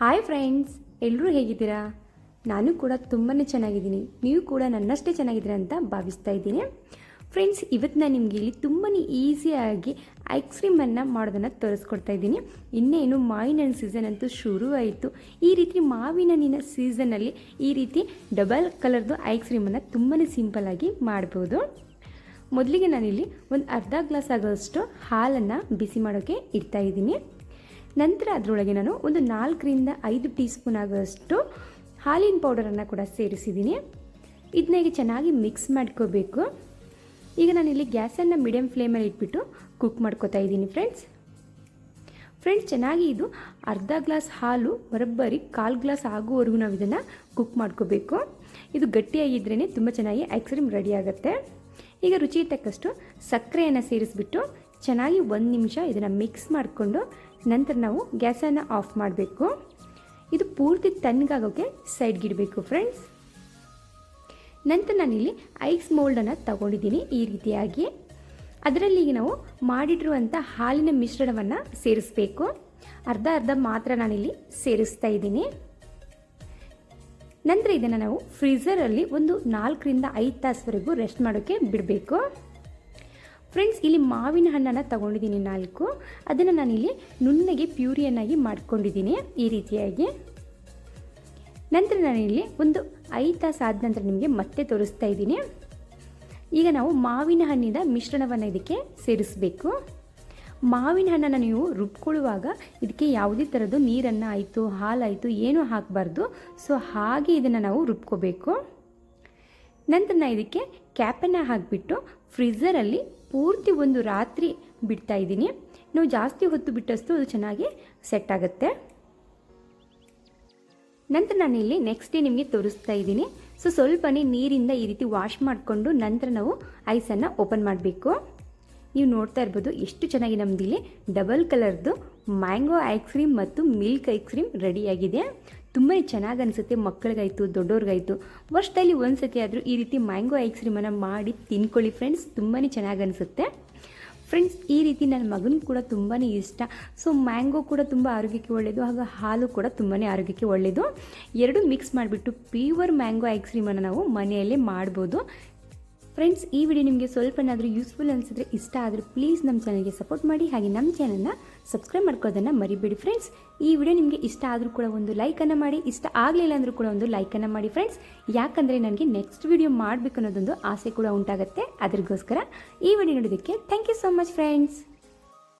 Hi friends ಎಲ್ಲರೂ ಹೇಗಿದ್ದೀರಾ? ನಾನು ಕೂಡ ತುಂಬಾ ಚೆನ್ನಾಗಿದ್ದೀನಿ. ನೀವು ಕೂಡ ನನ್ನಷ್ಟೇ ಚೆನ್ನಾಗಿದ್ದೀರಾ ಅಂತ ಭಾವಿಸ್ತಾ ಇದ್ದೀನಿ. ಫ್ರೆಂಡ್ಸ್ ಇವತ್ತು ನಾನು ನಿಮಗೆ ಇಲ್ಲಿ ತುಂಬಾ ಈಸಿಯಾಗಿ ಐಸ್ ಕ್ರೀಮನ್ನು ಮಾಡೋದನ್ನು ತೋರಿಸ್ಕೊಡ್ತಾ ಇದ್ದೀನಿ. ಇನ್ನೇನು ಮಾವಿನ ಹಣ್ಣು ಸೀಸನ್ ಅಂತೂ ಶುರು ಆಯಿತು. ಈ ರೀತಿ ಮಾವಿನ ಹಣ್ಣಿನ ಸೀಸನಲ್ಲಿ ಈ ರೀತಿ ಡಬಲ್ ಕಲರ್ದು ಐಸ್ ಕ್ರೀಮನ್ನು ತುಂಬಾ ಸಿಂಪಲ್ಲಾಗಿ ಮಾಡ್ಬೋದು. ಮೊದಲಿಗೆ ನಾನಿಲ್ಲಿ ಒಂದು ಅರ್ಧ ಗ್ಲಾಸ್ ಆಗೋಷ್ಟು ಹಾಲನ್ನು ಬಿಸಿ ಮಾಡೋಕ್ಕೆ ಇಡ್ತಾ ಇದ್ದೀನಿ. ನಂತರ ಅದರೊಳಗೆ ನಾನು ಒಂದು ನಾಲ್ಕರಿಂದ ಐದು ಟೀ ಸ್ಪೂನ್ ಆಗೋಷ್ಟು ಹಾಲಿನ ಪೌಡರನ್ನು ಕೂಡ ಸೇರಿಸಿದ್ದೀನಿ. ಇದನ್ನ ಈಗ ಚೆನ್ನಾಗಿ ಮಿಕ್ಸ್ ಮಾಡ್ಕೋಬೇಕು. ಈಗ ನಾನಿಲ್ಲಿ ಗ್ಯಾಸನ್ನು ಮೀಡಿಯಮ್ ಫ್ಲೇಮಲ್ಲಿ ಇಟ್ಬಿಟ್ಟು ಕುಕ್ ಮಾಡ್ಕೋತಾ ಇದ್ದೀನಿ ಫ್ರೆಂಡ್ಸ್ ಫ್ರೆಂಡ್ಸ್ ಚೆನ್ನಾಗಿ ಇದು ಅರ್ಧ ಗ್ಲಾಸ್ ಹಾಲು ಬರೋಬ್ಬರಿ ಕಾಲು ಗ್ಲಾಸ್ ಆಗುವವರೆಗೂ ನಾವು ಇದನ್ನು ಕುಕ್ ಮಾಡ್ಕೋಬೇಕು. ಇದು ಗಟ್ಟಿಯಾಗಿದ್ರೇ ತುಂಬ ಚೆನ್ನಾಗಿ ಐಸ್ ಕ್ರೀಮ್ ರೆಡಿ ಆಗುತ್ತೆ. ಈಗ ರುಚಿಗೆ ತಕ್ಕಷ್ಟು ಸಕ್ಕರೆಯನ್ನು ಸೇರಿಸ್ಬಿಟ್ಟು ಚೆನ್ನಾಗಿ ಒಂದು ನಿಮಿಷ ಇದನ್ನು ಮಿಕ್ಸ್ ಮಾಡಿಕೊಂಡು ನಂತರ ನಾವು ಗ್ಯಾಸನ್ನು ಆಫ್ ಮಾಡಬೇಕು. ಇದು ಪೂರ್ತಿ ತಣ್ಣಗಾಗೋಕ್ಕೆ ಸೈಡ್ಗಿಡಬೇಕು ಫ್ರೆಂಡ್ಸ್ ನಂತರ ನಾನಿಲ್ಲಿ ಐಸ್ ಮೋಲ್ಡನ್ನು ತಗೊಂಡಿದ್ದೀನಿ ಈ ರೀತಿಯಾಗಿ. ಅದರಲ್ಲಿ ನಾವು ಮಾಡಿಟ್ಟಿರುವಂಥ ಹಾಲಿನ ಮಿಶ್ರಣವನ್ನು ಸೇರಿಸಬೇಕು. ಅರ್ಧ ಅರ್ಧ ಮಾತ್ರ ನಾನಿಲ್ಲಿ ಸೇರಿಸ್ತಾ ಇದ್ದೀನಿ. ನಂತರ ಇದನ್ನು ನಾವು ಫ್ರೀಝರಲ್ಲಿ ಒಂದು ನಾಲ್ಕರಿಂದ ಐದು ತಾಸುವರೆಗೂ ರೆಸ್ಟ್ ಮಾಡೋಕ್ಕೆ ಬಿಡಬೇಕು. ಫ್ರೆಂಡ್ಸ್, ಇಲ್ಲಿ ಮಾವಿನ ಹಣ್ಣನ್ನು ತಗೊಂಡಿದ್ದೀನಿ ನಾಲ್ಕು. ಅದನ್ನು ನಾನಿಲ್ಲಿ ನುಣ್ಣಗೆ ಪ್ಯೂರಿಯನ್ನಾಗಿ ಮಾಡ್ಕೊಂಡಿದ್ದೀನಿ ಈ ರೀತಿಯಾಗಿ. ನಂತರ ನಾನಿಲ್ಲಿ ಒಂದು ಐದು ತಾಸು ಆದ ನಂತರ ನಿಮಗೆ ಮತ್ತೆ ತೋರಿಸ್ತಾ ಇದ್ದೀನಿ. ಈಗ ನಾವು ಮಾವಿನ ಹಣ್ಣಿನ ಮಿಶ್ರಣವನ್ನು ಇದಕ್ಕೆ ಸೇರಿಸಬೇಕು. ಮಾವಿನ ಹಣ್ಣನ್ನು ನೀವು ರುಬ್ಕೊಳ್ಳುವಾಗ ಇದಕ್ಕೆ ಯಾವುದೇ ಥರದ್ದು ನೀರನ್ನು ಆಯಿತು, ಹಾಲಾಯಿತು, ಏನೂ ಹಾಕಬಾರ್ದು. ಸೊ, ಹಾಗೆ ಇದನ್ನು ನಾವು ರುಬ್ಕೋಬೇಕು. ನಂತರ ನಾನು ಇದಕ್ಕೆ ಕ್ಯಾಪನ್ನು ಹಾಕಿಬಿಟ್ಟು ಫ್ರೀಝರಲ್ಲಿ ಪೂರ್ತಿ ಒಂದು ರಾತ್ರಿ ಬಿಡ್ತಾ ಇದ್ದೀನಿ. ನಾವು ಜಾಸ್ತಿ ಹೊತ್ತು ಬಿಟ್ಟಷ್ಟು ಅದು ಚೆನ್ನಾಗಿ ಸೆಟ್ ಆಗುತ್ತೆ. ನಂತರ ನಾನು ಇಲ್ಲಿ ನೆಕ್ಸ್ಟ್ ಡೇ ನಿಮಗೆ ತೋರಿಸ್ತಾ ಇದ್ದೀನಿ. ಸೊ ಸ್ವಲ್ಪನೇ ನೀರಿಂದ ಈ ರೀತಿ ವಾಶ್ ಮಾಡಿಕೊಂಡು ನಂತರ ನಾವು ಐಸನ್ನು ಓಪನ್ ಮಾಡಬೇಕು. ನೀವು ನೋಡ್ತಾ ಇರ್ಬೋದು ಎಷ್ಟು ಚೆನ್ನಾಗಿ ನಮ್ಮದಿಲ್ಲಿ ಡಬಲ್ ಕಲರ್ದು ಮ್ಯಾಂಗೋ ಐಸ್ ಕ್ರೀಮ್ ಮತ್ತು ಮಿಲ್ಕ್ ಐಸ್ ಕ್ರೀಮ್ ರೆಡಿಯಾಗಿದೆ ತುಂಬಾ ಚೆನ್ನಾಗಿ ಅನಿಸುತ್ತೆ ಮಕ್ಕಳಿಗಾಯಿತು ದೊಡ್ಡವ್ರಿಗಾಯಿತು ವರ್ಷದಲ್ಲಿ ಒಂದು ಸತಿ ಆದರೂ ಈ ರೀತಿ ಮ್ಯಾಂಗೋ ಐಸ್ ಕ್ರೀಮನ್ನು ಮಾಡಿ ತಿನ್ಕೊಳ್ಳಿ ಫ್ರೆಂಡ್ಸ್ ತುಂಬಾ ಚೆನ್ನಾಗಿ ಅನಿಸುತ್ತೆ ಫ್ರೆಂಡ್ಸ್, ಈ ರೀತಿ ನನ್ನ ಮಗನ ಕೂಡ ತುಂಬಾ ಇಷ್ಟ. ಸೊ, ಮ್ಯಾಂಗೋ ಕೂಡ ತುಂಬ ಆರೋಗ್ಯಕ್ಕೆ ಒಳ್ಳೆಯದು ಹಾಗೂ ಹಾಲು ಕೂಡ ತುಂಬಾ ಆರೋಗ್ಯಕ್ಕೆ ಒಳ್ಳೆಯದು ಎರಡು ಮಿಕ್ಸ್ ಮಾಡಿಬಿಟ್ಟು ಪ್ಯೂರ್ ಮ್ಯಾಂಗೋ ಐಸ್ ಕ್ರೀಮನ್ನು ನಾವು ಮನೆಯಲ್ಲೇ ಮಾಡ್ಬೋದು. ಫ್ರೆಂಡ್ಸ್ ಈ ವಿಡಿಯೋ ನಿಮಗೆ ಸ್ವಲ್ಪನಾದರೂ ಯೂಸ್ಫುಲ್ ಅನಿಸಿದ್ರೆ ಇಷ್ಟ ಆದರೂ ಪ್ಲೀಸ್ ನಮ್ಮ ಚಾನಲ್ಗೆ ಸಪೋರ್ಟ್ ಮಾಡಿ. ಹಾಗೆ ನಮ್ಮ ಚಾನಲ್ನ ಸಬ್ಸ್ಕ್ರೈಬ್ ಮಾಡ್ಕೋದನ್ನು ಮರಿಬೇಡಿ ಫ್ರೆಂಡ್ಸ್ ಈ ವಿಡಿಯೋ ನಿಮಗೆ ಇಷ್ಟ ಆದರೂ ಕೂಡ ಒಂದು ಲೈಕನ್ನು ಮಾಡಿ, ಇಷ್ಟ ಆಗಲಿಲ್ಲ ಅಂದರೂ ಕೂಡ ಒಂದು ಲೈಕನ್ನು ಮಾಡಿ ಫ್ರೆಂಡ್ಸ್ ಯಾಕಂದರೆ ನನಗೆ ನೆಕ್ಸ್ಟ್ ವಿಡಿಯೋ ಮಾಡಬೇಕು ಅನ್ನೋದೊಂದು ಆಸೆ ಕೂಡ ಉಂಟಾಗುತ್ತೆ. ಅದರಿಗೋಸ್ಕರ ಈ ವಿಡಿಯೋ ನೋಡೋದಕ್ಕೆ thank you so much friends